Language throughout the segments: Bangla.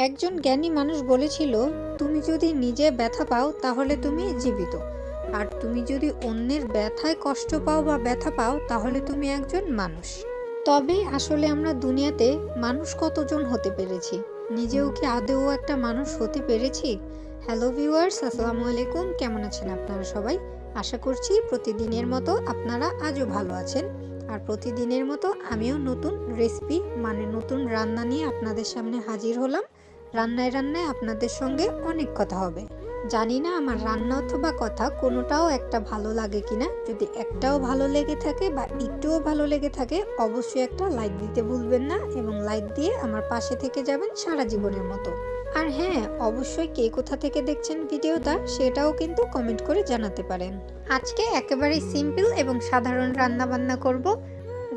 একজন জ্ঞানী মানুষ বলেছিল, তুমি যদি নিজে ব্যথা পাও, তাহলে তুমি জীবিত। আর তুমি যদি অন্যের ব্যথায় কষ্ট পাও বা ব্যথা পাও, তাহলে তুমি একজন মানুষ। তবে আসলে আমরা দুনিয়াতে মানুষ কতজন হতে পেরেছি? নিজেও কি আদেও একটা মানুষ হতে পেরেছি? হ্যালো ভিউয়ার্স আসসালামু আলাইকুম। কেমন আছেন আপনারা সবাই? আশা করছি প্রতিদিনের মতো আপনারা আজও ভালো আছেন। আর প্রতিদিনের মতো আমিও নতুন রেসিপি মানে নতুন রান্না নিয়ে আপনাদের সামনে হাজির হলাম। রান্নায় রান্নায় আপনাদের সঙ্গে অনেক কথা হবে। জানি না আমার রান্না অথবা কথা কোনোটাও একটা ভালো লাগে কিনা। যদি একটাও ভালো লেগে থাকে বা একটুও ভালো লেগে থাকে, অবশ্যই একটা লাইক দিতে ভুলবেন না এবং লাইক দিয়ে আমার পাশে থেকে যাবেন সারা জীবনের মতো। আর হ্যাঁ অবশ্যই কে কোথা থেকে দেখছেন ভিডিওটা সেটাও কিন্তু কমেন্ট করে জানাতে পারেন। আজকে একেবারেই সিম্পল এবং সাধারণ রান্না বান্না করব।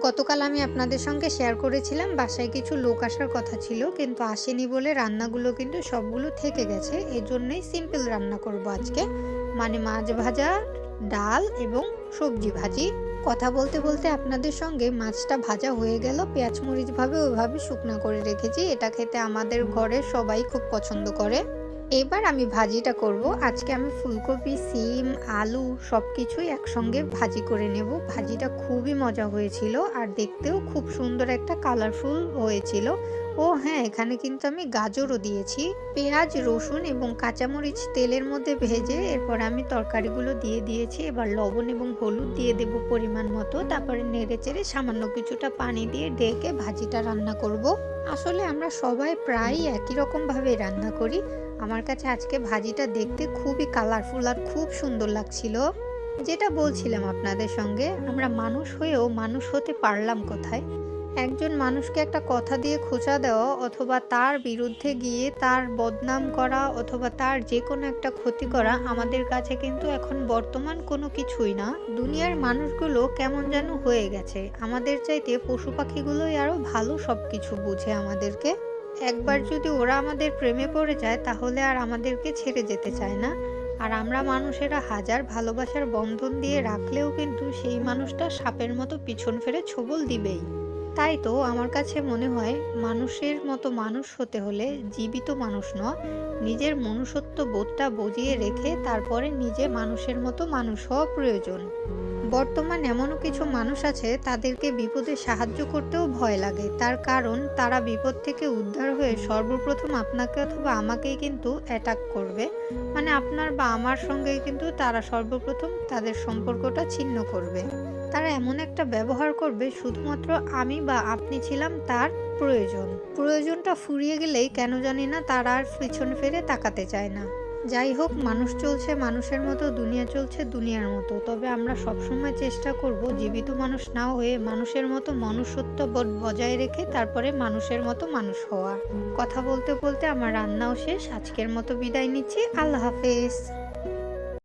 গতকাল আমি আপনাদের সঙ্গে শেয়ার করেছিলাম, বাসায় কিছু লোক আসার কথা ছিল, কিন্তু আসেনি বলে রান্নাগুলো কিন্তু সবগুলো থেকে গেছে। এই জন্যই সিম্পল রান্না করব আজকে। মানে মাছ ভাজা, ডাল এবং সবজি ভাজি। কথা বলতে বলতে আপনাদের সঙ্গে মাছটা ভাজা হয়ে গেল, পেঁয়াজ মরিচ ভাবে ওইভাবে শুকনা করে রেখেছি। এটা খেতে আমাদের ঘরে সবাই খুব পছন্দ করে। এবার আমি ভাজিটা করব। আজকে আমি ফুলকপি, সিম, আলু সব কিছুই একসঙ্গে ভাজি করে নেব। ভাজিটা খুবই মজা হয়েছিল আর দেখতেও খুব সুন্দর একটা কালারফুল হয়েছিল। ও হ্যাঁ এখানে কিন্তু আমি গাজরও দিয়েছি। পেঁয়াজ, রসুন এবং কাঁচামরিচ তেলের মধ্যে ভেজে এরপর আমি তরকারিগুলো দিয়ে দিয়েছি। এবার লবণ এবং হলুদ দিয়ে দেব পরিমাণ মতো। তারপরে নেড়ে চেড়ে সামান্য কিছুটা পানি দিয়ে ডেকে ভাজিটা রান্না করব। আসলে আমরা সবাই প্রায় একই রকমভাবে রান্না করি। আমার কাছে আজকে ভাজিটা দেখতে খুবই কালারফুল আর খুব সুন্দর লাগছিল। যেটা বলছিলাম আপনাদের সঙ্গে, আমরা মানুষ হয়েও মানুষ হতে পারলাম কোথায়? একজন মানুষকে একটা কথা দিয়ে খোঁচা দেওয়া অথবা তার বিরুদ্ধে গিয়ে তার বদনাম করা অথবা তার যে কোনো একটা ক্ষতি করা আমাদের কাছে কিন্তু এখন বর্তমান কোনো কিছুই না। দুনিয়ার মানুষগুলো কেমন যেন হয়ে গেছে। আমাদের চাইতে পশু পাখিগুলোই আরও ভালো সব কিছু বুঝে আমাদেরকে। একবার যদি ওরা আমাদের প্রেমে পড়ে যায়, তাহলে আর আমাদেরকে ছেড়ে যেতে চায় না। আর আমরা মানুষেরা হাজার ভালোবাসার বন্ধন দিয়ে রাখলেও কিন্তু সেই মানুষটা সাপের মতো পিছন ফেরে ছবল দিবেই। তাই তো আমার কাছে মনে হয় মানুষের মতো মানুষ হতে হলে জীবিত মানুষ নয়, নিজের মনুষ্যত্ব বোধটা বজিয়ে রেখে তারপরে নিজে মানুষের মতো মানুষ হওয়া প্রয়োজন। বর্তমান এমনও কিছু মানুষ আছে তাদেরকে বিপদে সাহায্য করতেও ভয় লাগে। তার কারণ তারা বিপদ থেকে উদ্ধার হয়ে সর্বপ্রথম আপনাকে অথবা আমাকেই কিন্তু অ্যাটাক করবে। মানে আপনার বা আমার সঙ্গেই কিন্তু তারা সর্বপ্রথম তাদের সম্পর্কটা ছিন্ন করবে। তারা এমন একটা ব্যবহার করবে শুধুমাত্র আমি বা আপনি ছিলাম তার প্রয়োজন। প্রয়োজনটা ফুরিয়ে গেলেই কেন জানি না তারা আর পিছন ফিরে তাকাতে চায় না। যাই হোক, মানুষ চলছে মানুষের মতো, দুনিয়া চলছে দুনিয়ার মতো। তবে আমরা সবসময় চেষ্টা করব জীবিত মানুষ না হয়ে মানুষের মতো মনুষ্যত্ব বজায় রেখে তারপরে মানুষের মতো মানুষ হওয়া। কথা বলতে বলতে আমার রান্নাও শেষ। আজকের মতো বিদায় নিচ্ছি। আল্লাহ হাফেজ।